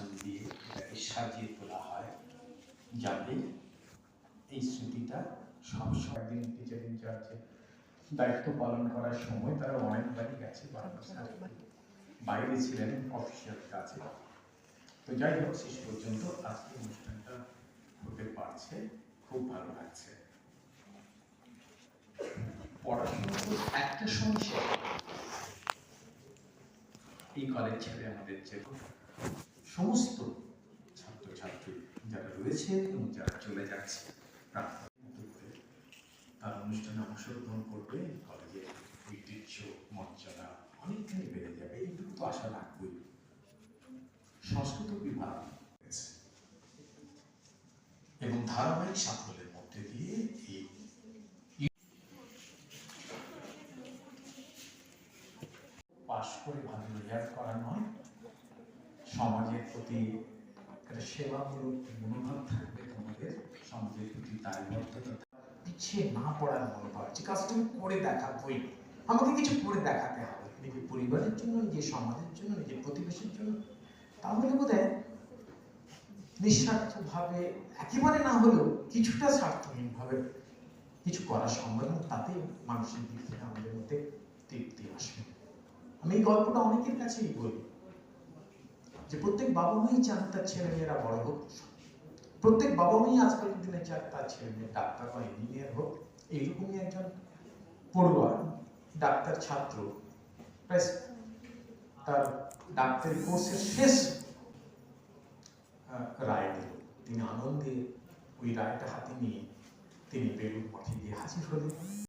অনুষ্ঠান দিয়ে এটাকে সাজিয়ে তোলা হয় যাতে এই স্মৃতিটা সবসময় দিন টিচার ইনচার্জে দায়িত্ব পালন করার সময় তারা অনেকবারই গেছে বাইরে ছিলেন অফিসিয়াল কাজে তো যাই হোক, শেষ পর্যন্ত আজকে অনুষ্ঠানটা হতে পারছে, খুব ভালো লাগছে। পড়াশোনা একটা সমস্যা। এই কলেজ ছেড়ে আমাদের যে সমস্ত ছাত্রছাত্রী যারা রয়েছে এবং যারা চলে যাচ্ছে, তার অনুষ্ঠানে অংশগ্রহণ করবে, কলেজের ঐতিহ্য, মর্যাদা অনেকখানি বেড়ে যাবে, এইটুকু তো আশা রাখবই। সংস্কৃত বিভাগ এবং ধারাবাহিক সাফল্যের মধ্যে দিয়ে এই পাশ করে ভালো রেজাল্ট করা নয় সমাজের প্রতি একটা সেবামূলক মনোভাব থাকবে তোমাদের সমাজের প্রতি দায়বদ্ধতা পিছিয়ে না পড়ার মনোভাব যে কাজটা আমি করে দেখাবই। আমাকে কিছু করে দেখাতে হবে। নিজের পরিবারের জন্য, নিজের সমাজের জন্য, নিজের প্রতিবেশীর জন্য, তাহলে বোধ হয় নিঃস্বার্থভাবে, একেবারে না হলেও কিছুটা স্বার্থহীনভাবে কিছু করা সম্ভব এবং তাতে মানুষের দিক থেকে আমাদের মধ্যে তৃপ্তি আসবে। আমি এই গল্পটা অনেকের কাছেই বলি যে প্রত্যেক বাবা মাই চান তার ছেলে মেয়েরা বড় হোক প্রত্যেক বাবা মাই আজকের দিনে চায় তার ছেলে মেয়ে ডাক্তার বা ইঞ্জিনিয়ার হোক, এইরকমই একজন পড়ুয়া ডাক্তার, ছাত্র। তার ডাক্তারি কোর্সের শেষ রায় দিল। তিনি আনন্দে ওই রায়টা হাতে নিয়ে তিনি বেলুর মঠে গিয়ে হাজির হলেন।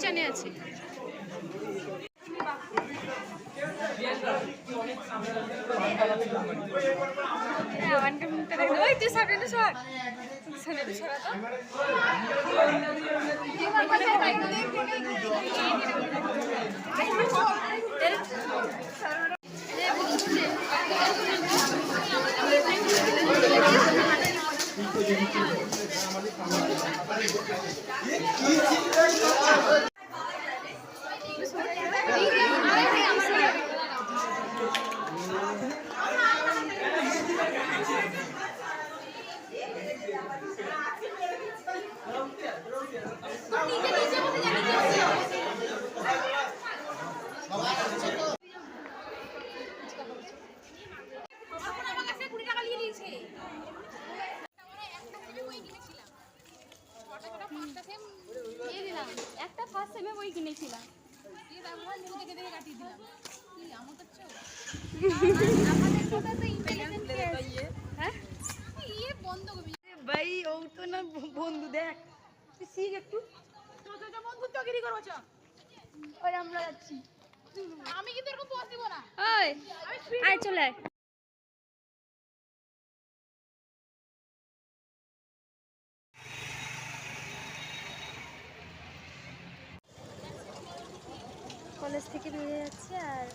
চ্যানে আছে। ওয়ানটা মিনিটটা দেখো ওই তুই সামনে সর সামনে সরা তো নিজে দিয়ে দিলাম একটা ফার্স্ট সেমে বই কিনেছিলাম আমাদের কথা তো ইন্টেলিজেন্ট হ্যাঁ ভাই ও তো না বন্ধু দেখ। শিখ একটু। বন্ধু চকিরি করব ওই আমরা যাচ্ছি। আমি কিন্তু এরকম পোজ দিব না। ওই আয় চলে আয়। কলেজ থেকে বেরিয়ে যাচ্ছে আর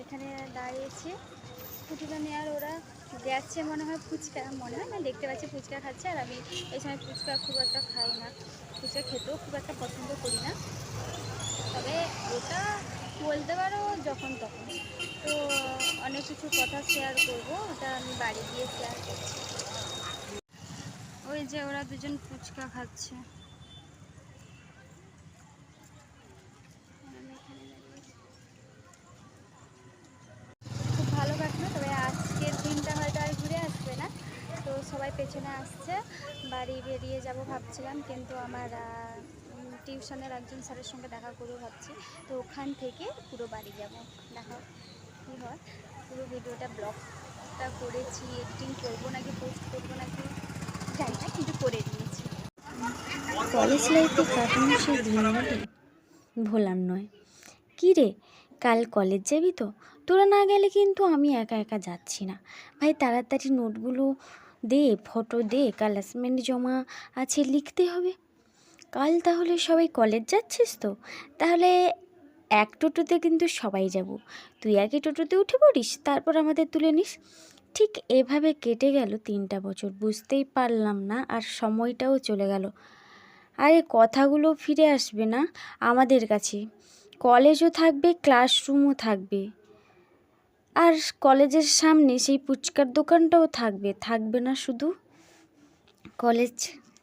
এখানে দাঁড়িয়েছি। স্কুটিটা নিয়ে আর ওরা যাচ্ছে মনে হয় ফুচকা, মনে হয় না, দেখতে পাচ্ছি ফুচকা খাচ্ছে। আর আমি এই সময় ফুচকা খুব একটা খাই না। ফুচকা খেতেও খুব একটা পছন্দ করি না। তবে ওটা বলতে পারো যখন তখন। তো অনেক কিছু কথা শেয়ার করব, ওটা আমি বাড়ি গিয়ে শেয়ার করছি। ওই যে ওরা দুজন ফুচকা খাচ্ছে আমি এখানে দাঁড়িয়ে আছি। খুব ভালো কাটলো তবে আজকের দিনটা হয়তো আর ঘুরে আসবে না তো সবাই পেছনে আসছে। বাড়ি বেরিয়ে যাব ভাবছিলাম, কিন্তু আমার টিউশনের একজন স্যারের সঙ্গে দেখা করব ভাবছি। তো ওখান থেকে পুরো বাড়ি যাব। দেখা কী হয়। পুরো ভিডিওটা ব্লগটা করেছি এডিটিং করব নাকি পোস্ট করব নাকি, জানি না, কিন্তু করে দিয়েছি। কলেজ লাইফে কাটানো সেই দিনগুলি ভোলার নয়। কী রে, কাল কলেজ যাবি তো? তোরা না গেলে কিন্তু আমি একা একা যাচ্ছি না। ভাই, তাড়াতাড়ি নোটগুলো দে, ফটো দে, কাল অ্যাসাইনমেন্ট জমা আছে, লিখতে হবে। কাল তাহলে সবাই কলেজ যাচ্ছিস তো? তাহলে এক টোটোতে কিন্তু সবাই যাব। তুই একই টোটোতে উঠে পড়িস, তারপর আমাদের তুলে নিস। ঠিক এভাবে কেটে গেল তিনটা বছর, বুঝতেই পারলাম না, আর সময়টাও চলে গেল। আরে কথাগুলো ফিরে আসবে না আমাদের কাছে। কলেজও থাকবে ক্লাসরুমও থাকবে। আর কলেজের সামনে সেই ফুচকার দোকানটাও থাকবে থাকবে না শুধু। কলেজ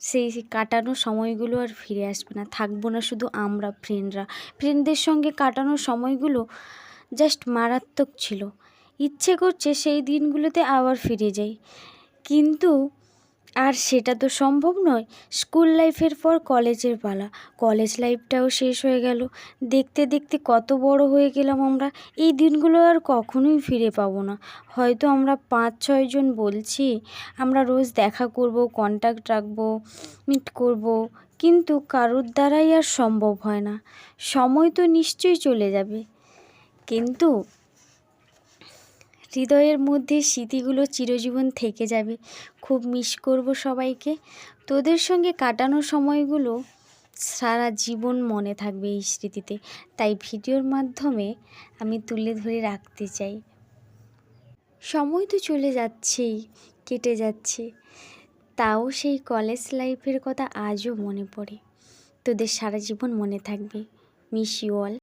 সেই কাটানো সময়গুলো আর ফিরে আসবে না, থাকব না শুধু আমরা ফ্রেন্ডরা ফ্রেন্ডদের সঙ্গে কাটানো সময়গুলো জাস্ট মারাত্মক ছিল। ইচ্ছে করছে সেই দিনগুলোতে আবার ফিরে যাই। কিন্তু আর সেটা তো সম্ভব নয়। স্কুল লাইফের পর কলেজের পালা। কলেজ লাইফটাও শেষ হয়ে গেল। দেখতে দেখতে কত বড় হয়ে গেলাম আমরা। এই দিনগুলো আর কখনোই ফিরে পাবো না। হয়তো আমরা পাঁচ ছয়জন বলছি, আমরা রোজ দেখা করব কন্ট্যাক্ট রাখব মিট করব, কিন্তু কারোর দ্বারাই আর সম্ভব হয় না। সময় তো নিশ্চয়ই চলে যাবে। কিন্তু হৃদয়ের মধ্যে স্মৃতিগুলো চিরজীবন থেকে যাবে। খুব মিস করব সবাইকে। তোদের সঙ্গে কাটানো সময়গুলো সারা জীবন মনে থাকবে এই স্মৃতিতে। তাই ভিডিওর মাধ্যমে আমি তুলে ধরে রাখতে চাই। সময় তো চলে যাচ্ছেই, কেটে যাচ্ছে। তাও সেই কলেজ লাইফের কথা আজও মনে পড়ে। তোদের সারা জীবন মনে থাকবে। Miss you all